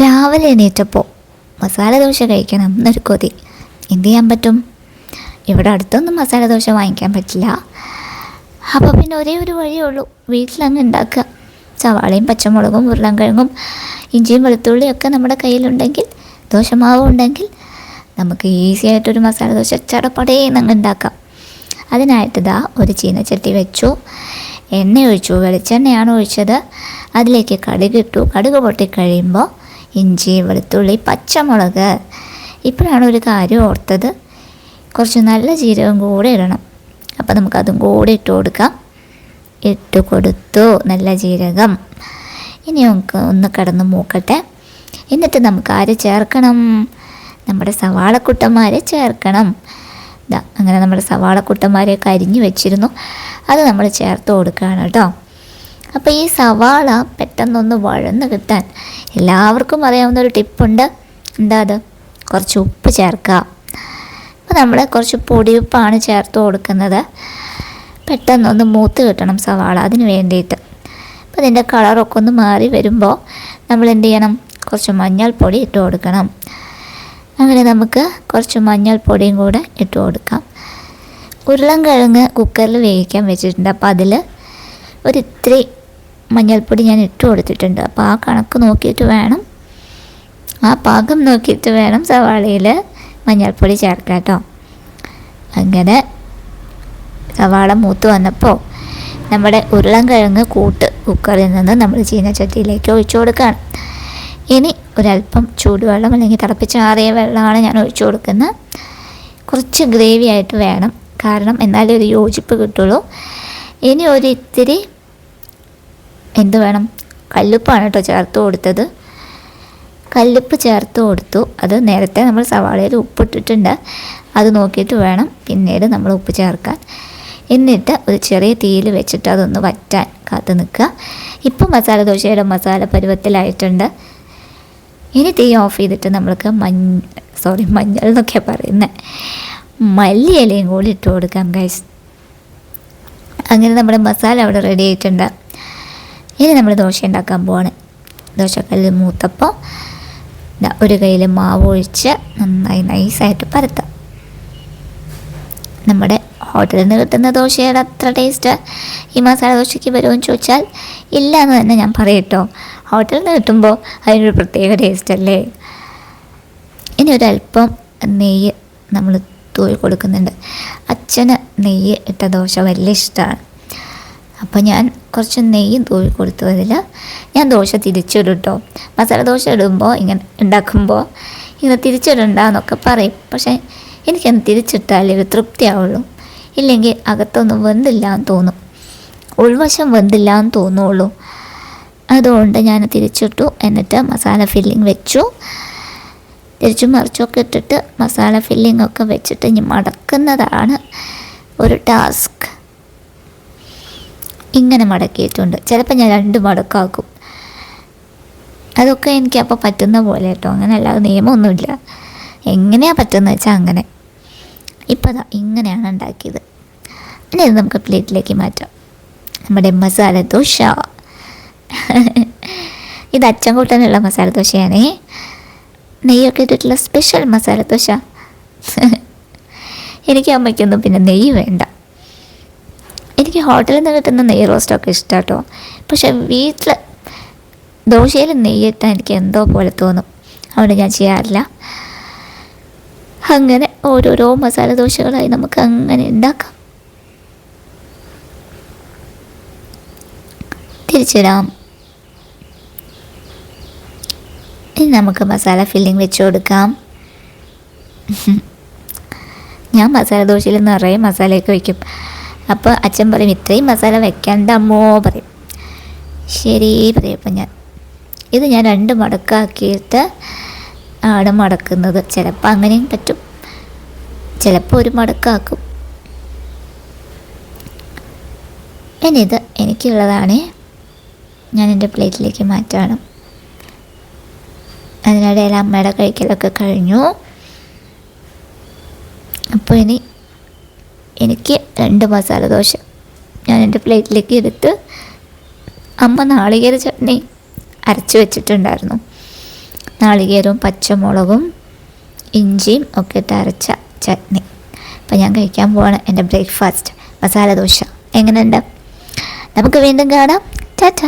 രാവിലെ എണീറ്റപ്പോൾ മസാല ദോശ കഴിക്കണം എന്നൊരു കൊതി. എന്ത് ചെയ്യാൻ പറ്റും? ഇവിടെ അടുത്തൊന്നും മസാല ദോശ വാങ്ങിക്കാൻ പറ്റില്ല. അപ്പോൾ പിന്നെ ഒരേ ഒരു വഴിയേ ഉള്ളൂ. വീട്ടിലങ്ങ് ഉണ്ടാക്കുക. സവാളയും പച്ചമുളകും ഉരുളൻകിഴങ്ങും ഇഞ്ചിയും വെളുത്തുള്ളിയും ഒക്കെ നമ്മുടെ കയ്യിലുണ്ടെങ്കിൽ ദോശമാവും ഉണ്ടെങ്കിൽ നമുക്ക് ഈസി ആയിട്ടൊരു മസാല ദോശ ചടപ്പടേ അങ്ങ് ഉണ്ടാക്കാം. അതിനായിട്ട് ഇതാ ഒരു ചീനച്ചട്ടി വെച്ചു. എണ്ണ ഒഴിച്ചു. വെളിച്ചെണ്ണയാണ് ഒഴിച്ചത്. അതിലേക്ക് കടുക് ഇട്ടു. കടുക് പൊട്ടിക്കഴിയുമ്പോൾ ഇഞ്ചി വെളുത്തുള്ളി പച്ചമുളക്. ഇപ്പോഴാണ് ഒരു കാര്യം ഓർത്തത്. കുറച്ച് നല്ല ജീരകം കൂടെ ഇടണം. അപ്പോൾ നമുക്കതും കൂടെ ഇട്ട് കൊടുക്കാം. ഇട്ട് കൊടുത്തു. നല്ല ജീരകം. ഇനി നമുക്ക് ഒന്ന് കടന്ന് മൂക്കട്ടെ. എന്നിട്ട് നമുക്ക് ആര് ചേർക്കണം? നമ്മുടെ സവാളക്കുട്ടന്മാരെ ചേർക്കണം. അങ്ങനെ നമ്മുടെ സവാളക്കുട്ടന്മാരെയൊക്കെ അരിഞ്ഞു വെച്ചിരുന്നു. അത് നമ്മൾ ചേർത്ത് കൊടുക്കുകയാണ് കേട്ടോ. അപ്പോൾ ഈ സവാള പെട്ടെന്നൊന്ന് വഴന്ന് കിട്ടാൻ എല്ലാവർക്കും അറിയാവുന്ന ഒരു ടിപ്പുണ്ട്. എന്താ അത്? കുറച്ച് ഉപ്പ് ചേർക്കുക. അപ്പോൾ നമ്മൾ കുറച്ച് പൊടിയുപ്പാണ് ചേർത്ത് കൊടുക്കുന്നത്. പെട്ടെന്നൊന്ന് മൂത്ത് കിട്ടണം സവാള അതിന് വേണ്ടിയിട്ട്. അപ്പോൾ അതിന്റെ കളറൊക്കെ ഒന്ന് മാറി വരുമ്പോൾ നമ്മൾ എന്ത് ചെയ്യണം? കുറച്ച് മഞ്ഞൾപ്പൊടി ഇട്ട് കൊടുക്കണം. അങ്ങനെ നമുക്ക് കുറച്ച് മഞ്ഞൾപ്പൊടിയും കൂടെ ഇട്ട് കൊടുക്കാം. ഉരുളൻകിഴങ്ങ് കുക്കറിൽ വേവിക്കാൻ വെച്ചിട്ടുണ്ട്. അപ്പോൾ അതിൽ ഒരിത്തിരി മഞ്ഞൾപ്പൊടി ഞാൻ ഇട്ട് കൊടുത്തിട്ടുണ്ട്. അപ്പോൾ ആ കണക്ക് നോക്കിയിട്ട് വേണം. ആ പാകം നോക്കിയിട്ട് വേണം സവാളയിൽ മഞ്ഞൾപ്പൊടി ചേർക്കാം കേട്ടോ അങ്ങനെ സവാള മൂത്ത് വന്നപ്പോൾ നമ്മുടെ ഉരുളൻകിഴങ്ങ് കൂട്ട് കുക്കറിൽ നിന്ന് നമ്മൾ ചീനച്ചട്ടിയിലേക്ക് ഒഴിച്ചു കൊടുക്കുകയാണ് ഇനി ഒരല്പം ചൂടുവെള്ളം അല്ലെങ്കിൽ തിളപ്പിച്ചാറിയ വെള്ളമാണ് ഞാൻ ഒഴിച്ചു കൊടുക്കുന്നത്. കുറച്ച് ഗ്രേവി ആയിട്ട് വേണം. കാരണം എന്നാലേ ഒരു യോജിപ്പ് കിട്ടുള്ളൂ. ഇനി ഒരു ഇത്തിരി എന്ത് വേണം? കല്ലുപ്പാണ് കേട്ടോ ചേർത്ത് കൊടുത്തത്. കല്ലുപ്പ് ചേർത്ത് കൊടുത്തു. അത് നേരത്തെ നമ്മൾ സവാളയിൽ ഉപ്പിട്ടിട്ടുണ്ട്. അത് നോക്കിയിട്ട് വേണം പിന്നീട് നമ്മൾ ഉപ്പ് ചേർക്കാൻ. എന്നിട്ട് ഒരു ചെറിയ തീയിൽ വെച്ചിട്ട് അതൊന്ന് വറ്റാൻ കാത്തു നിൽക്കുക. ഇപ്പം മസാല ദോശയുടെ മസാല പരുവത്തിലായിട്ടുണ്ട്. ഇനി തീ ഓഫ് ചെയ്തിട്ട് നമ്മൾക്ക് മഞ്ഞ സോറി മഞ്ഞൾ എന്നൊക്കെ പറയുന്നത് മല്ലിയിലയും കൂടി ഇട്ട് കൊടുക്കാം ഗൈസ് അങ്ങനെ നമ്മുടെ മസാല അവിടെ റെഡി ആയിട്ടുണ്ട്. ഇനി നമ്മൾ ദോശ ഉണ്ടാക്കാൻ പോവാണ്. ദോശക്കല്ലിൽ മൂത്തപ്പം ദാ ഒരു കയ്യിൽ മാവ് ഒഴിച്ച് നന്നായി നൈസായിട്ട് പരത്താം. നമ്മുടെ ഹോട്ടലിൽ നിന്ന് കിട്ടുന്ന ദോശയുടെ അത്ര ടേസ്റ്റ് ഈ മസാല ദോശയ്ക്ക് വരുമെന്ന് ചോദിച്ചാൽ ഇല്ല എന്ന് തന്നെ ഞാൻ പറയട്ടോ ഹോട്ടലിൽ നിന്ന് കിട്ടുമ്പോൾ അതിനൊരു പ്രത്യേക ടേസ്റ്റ് അല്ലേ? ഇനി ഒരല്പം നെയ്യ് നമ്മൾ തൂവി കൊടുക്കുന്നുണ്ട്. അച്ഛന് നെയ്യ് ഇട്ട ദോശ വലിയ ഇഷ്ടമാണ് അപ്പോൾ ഞാൻ കുറച്ച് നെയ്യും തൂവി കൊടുത്തു അതിൽ ഞാൻ ദോശ തിരിച്ചിടും കേട്ടോ മസാല ദോശ ഇടുമ്പോൾ ഇങ്ങനെ ഉണ്ടാക്കുമ്പോൾ ഇങ്ങനെ തിരിച്ചിടണ്ടെന്നൊക്കെ പറയും. പക്ഷേ എനിക്കൊന്ന് തിരിച്ചിട്ടാലേ ഒരു തൃപ്തിയാവുള്ളൂ. ഇല്ലെങ്കിൽ അകത്തൊന്നും വെന്തില്ല എന്ന് തോന്നും. ഉൾവശം വെന്തില്ല എന്ന് തോന്നുള്ളൂ. അതുകൊണ്ട് ഞാൻ തിരിച്ചിട്ടു. എന്നിട്ട് മസാല ഫില്ലിങ് വെച്ചു. തിരിച്ചും മറിച്ചൊക്കെ ഇട്ടിട്ട് മസാല ഫില്ലിംഗ് ഒക്കെ വെച്ചിട്ട് ഇനി മടക്കുന്നതാണ് ഒരു ടാസ്ക്. ഇങ്ങനെ മടക്കിയിട്ടുണ്ട്. ചിലപ്പോൾ ഞാൻ രണ്ട് മടക്കാക്കും. അതൊക്കെ എനിക്ക് അപ്പോൾ പറ്റുന്ന പോലെ കേട്ടോ. അങ്ങനെ അല്ലാതെ നിയമമൊന്നുമില്ല. എങ്ങനെയാണ് പറ്റുന്നത് വെച്ചാൽ അങ്ങനെ. ഇപ്പോൾ അതാ ഇങ്ങനെയാണ് ഉണ്ടാക്കിയത്. ഇനി നമുക്ക് പ്ലേറ്റിലേക്ക് മാറ്റാം. നമ്മുടെ മസാല ദോശ. ഇത് അച്ഛൻ കൂട്ടാനുള്ള മസാല ദോശയാണേ. നെയ്യൊക്കെ ഇട്ടിട്ടുള്ള സ്പെഷ്യൽ മസാല ദോശ. എനിക്ക് അമ്മയ്ക്കൊന്നും പിന്നെ നെയ്യ് വേണ്ട. എനിക്ക് ഹോട്ടലിൽ നിന്ന് കിട്ടുന്ന നെയ് റോസ്റ്റൊക്കെ ഇഷ്ടം കേട്ടോ പക്ഷെ വീട്ടിൽ ദോശയിൽ നെയ്യിട്ടാൽ എനിക്ക് എന്തോ പോലെ തോന്നും. അതുകൊണ്ട് ഞാൻ ചെയ്യാറില്ല. അങ്ങനെ ഓരോരോ മസാല ദോശകളായി നമുക്ക് അങ്ങനെ ഉണ്ടാക്കാം. തിരിച്ചിടാം. ഇനി നമുക്ക് മസാല ഫില്ലിംഗ് വെച്ച് കൊടുക്കാം. ഞാൻ മസാല ദോശയിൽ നിറയെ മസാലയൊക്കെ വയ്ക്കും അപ്പോൾ അച്ഛൻ പറയും ഇത്രയും മസാല വെക്കണ്ടമ്മോ പറയും. ശരി പറയും. അപ്പം ഞാൻ ഇത് ഞാൻ രണ്ട് മടക്കാക്കിയിട്ട് ആണ് മടക്കുന്നത്. ചിലപ്പോൾ അങ്ങനെയും പറ്റും. ചിലപ്പോൾ ഒരു മടക്കാക്കും. ഇനിയിത് എനിക്കുള്ളതാണ്. ഞാൻ എന്റെ പ്ലേറ്റിലേക്ക് മാറ്റാണ്. അതിനിടയിൽ അമ്മയുടെ കഴിക്കലൊക്കെ കഴിഞ്ഞു. അപ്പോൾ ഇനി എനിക്ക് രണ്ട് മസാല ദോശ. ഞാൻ എന്റെ പ്ലേറ്റിലേക്ക് എടുത്ത് അമ്മ നാളികേര ചട്നി അരച്ച് വെച്ചിട്ടുണ്ടായിരുന്നു. നാളികേരവും പച്ചമുളകും ഇഞ്ചിയും ഒക്കെ ഇട്ട് അരച്ച ചട്നി. അപ്പം ഞാൻ കഴിക്കാൻ പോവാണ് എന്റെ ബ്രേക്ക്ഫാസ്റ്റ് മസാല ദോശ. എങ്ങനെയുണ്ട്? നമുക്ക് വീണ്ടും കാണാം. ടാറ്റ